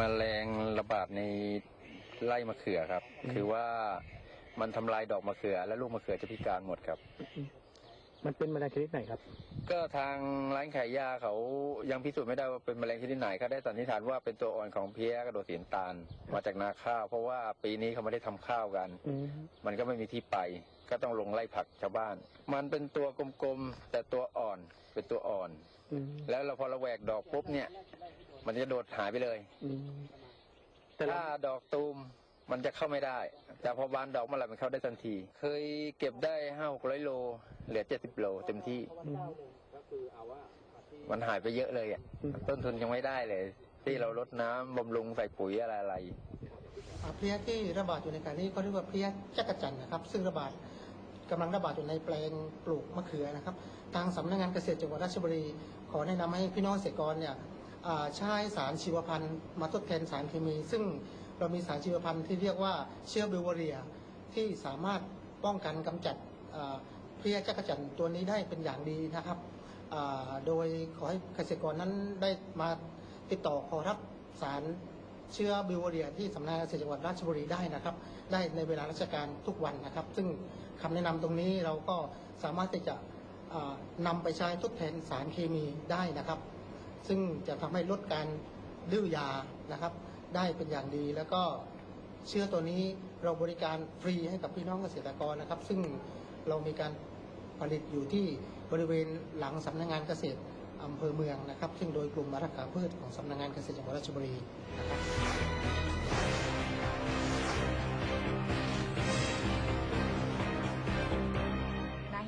มแมลงระบาดในไร่มะเขือครับ คือว่ามันทำลายดอกมะเขือ และลูกมะเขือจะพิการหมดครับ มันเป็นแมลงชนิดไหนครับ ก็ทางร้านขายยาเขายังพิสูจน์ไม่ได้ว่าเป็นแมลงชนิดไหนเขาได้สันนิษฐานว่าเป็นตัวอ่อนของเพี้ยกระโดดสีน้ำตาลมาจากนาข้าว เพราะว่าปีนี้เขาไม่ได้ทำข้าวกันอืมมันก็ไม่มีที่ไป ก็ต้องลงไล่ผักชาวบ้าน มันเป็นตัวกลมๆแต่ตัวอ่อนเป็นตัวอ่อนอืมแล้วเราพอเราแหวกดอกปุ๊บเนี่ย มันจะโดดหายไปเลยอืมแต่เราถ้าดอกตูม มันจะเข้าไม่ได้ แต่พอบานดอกเมื่อไหร่มันเข้าได้ทันที เคยเก็บได้ห้าหกร้อยโล เหลือเจ็ดสิบโลเต็มที่อืมมันหายไปเยอะเลยอะอืมต้นทุนยังไม่ได้เลย ที่เราลดน้ำบำรุงใส่ปุ๋ยอะไรอะไรอ่าเพลี้ยที่ระบาดอยู่ในการนี้ก็เรียกว่าเพลี้ยจักรจันทร์นะครับ ซึ่งระบาดกำลังระบาดอยู่ในแปลงปลูกมะเขือนะครับ ทางสำนักงานเกษตรจังหวัดราชบุรี ขอแนะนำให้พี่น้องเกษตรกรเนี่ยอ่าใช้สารชีวพันธุ์มาทดแทนสารเคมี ซึ่ง เรามีสารชีวพันธุ์ที่เรียกว่าเชื้อบิวเวอเรีย ที่สามารถป้องกันกำจัดอ่าเพลี้ยจักรจันตัวนี้ได้เป็นอย่างดีนะครับ โดยขอให้เกษตรกรนั้นได้มาติดต่อขอรับสารเชื้อบิวเรียที่สำนักงานเกษตรจังหวัดราชบุรีได้นะครับ ได้ในเวลาราชการทุกวันนะครับ ซึ่งคำแนะนำตรงนี้เราก็สามารถที่จะอ่านำไปใช้ทดแทนสารเคมีได้นะครับ ซึ่งจะทำให้ลดการดื้อยานะครับ ได้เป็นอย่างดี แล้วก็เชื้อตัวนี้เราบริการฟรีให้กับพี่น้องเกษตรกรนะครับ ซึ่งเรามีการผลิตอยู่ที่บริเวณหลังสำนักงานเกษตรอำเภอเมืองนะครับ ซึ่งโดยกลุ่มมารักษาพืชของสำนักงานเกษตรจังหวัดราชบุรีนะครับ